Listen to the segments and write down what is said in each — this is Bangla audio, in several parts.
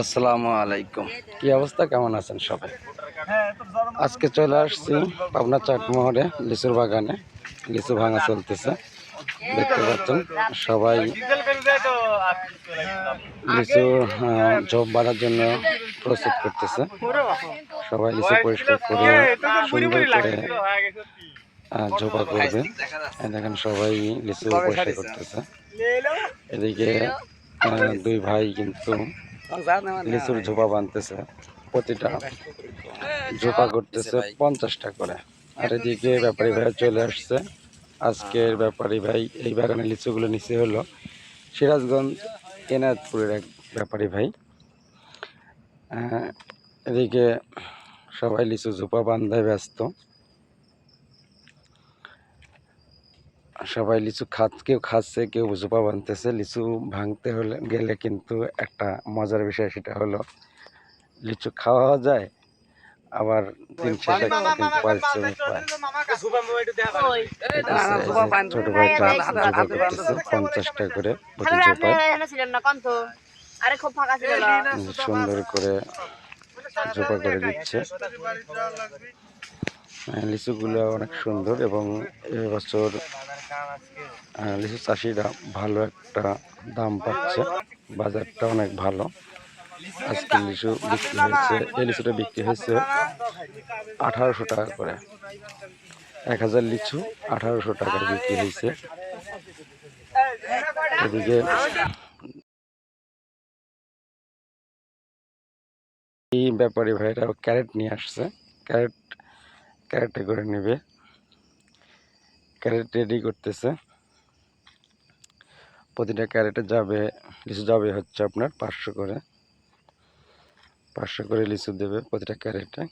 আসসালামু আলাইকুম। কি অবস্থা? কেমন আছেন সবাই? আজকে চলে আসছি পাবনা চাটমোহরে লিচুর বাগানে। লিচু ভাঙা চলতেছে। দেখতে পাচ্ছেন সবাই লিচু ঝোপ বাঁধার জন্য প্রস্তুত করতেছে। সবাই লিচু পরিষ্কার করে সুন্দর করে ঝোপা করবে। এই দেখেন সবাই লিচু পরিষ্কার করতেছে। এদিকে আহ, দুই ভাই কিন্তু লিচুর ঝোপা বানতেছে প্রতিটা ঝোপা করতেছে পঞ্চাশটা করে। আর এদিকে ব্যাপারী ভাই চলে আসছে। আজকের ব্যাপারী ভাই এই বাগানে লিচুগুলো নিচে হলো। সিরাজগঞ্জ এনায়তপুরের এক ব্যাপারী ভাই। এদিকে সবাই লিচু ঝোপা বান্ধায় ব্যস্ত। সবাই লিচু খাত কেউ খাচ্ছে কেউ ঝোপা বানতেছে লিচু ভাঙতে হলে গেলে কিন্তু একটা মজার বিষয় সেটা হলো লিচু খাওয়া যায় আবার শেষে কিন্তু পারিশ্রমিক পায় ছোট ভাইটা ঝোপা করতেছে পঞ্চাশটা করে প্রতি সুন্দর করে জোপা করে দিচ্ছে। লিচুগুলো অনেক সুন্দর এবং এবছর লিচু চাষিরা ভালো একটা দাম পাচ্ছে। বাজারটা অনেক ভালো। আজকে লিচু বিক্রি হয়েছে, এই লিচুটা বিক্রি হয়েছে আঠারোশো টাকা করে। এক হাজার লিচু আঠারোশো টাকায় বিক্রি হয়েছে। এদিকে এই ব্যাপারী ভাইরা ক্যারেট নিয়ে আসছে। ক্যারেট ক্যারেটে করে নেবে। ক্যারেট রেডি করতেছে। প্রতিটা ক্যারেটে যাবে, লিচু যাবে হচ্ছে আপনার পাঁচশো করে। পাঁচশো করে লিচু দেবে প্রতিটা ক্যারেটে।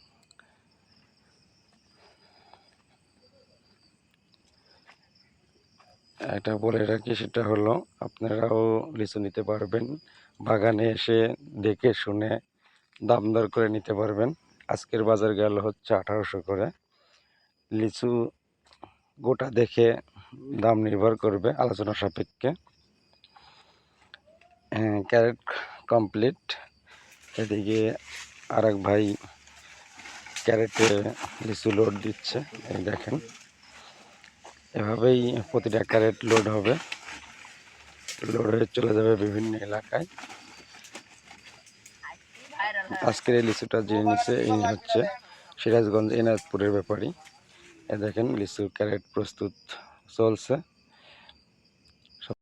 এটা বলে রাখি, সেটা হলো আপনারাও লিচু নিতে পারবেন। বাগানে এসে দেখে শুনে দাম দর করে নিতে পারবেন। আজকের বাজার গেল হচ্ছে আঠারোশো করে। লিচু গোটা দেখে দাম নির্ভর করবে আলোচনা সাপেক্ষে। হ্যাঁ, ক্যারেট কমপ্লিট। এদিকে আর ভাই ক্যারেটে লিচু লোড দিচ্ছে এই দেখেন। এভাবেই প্রতিটা ক্যারেট লোড হবে। লোড হয়ে চলে যাবে বিভিন্ন এলাকায়। আজকের এই লিচুটা যে নিচে এই হচ্ছে সিরাজগঞ্জ এনায়তপুরের ব্যাপারী। দেখেন লিচুর ক্যারেট প্রস্তুত চলছে।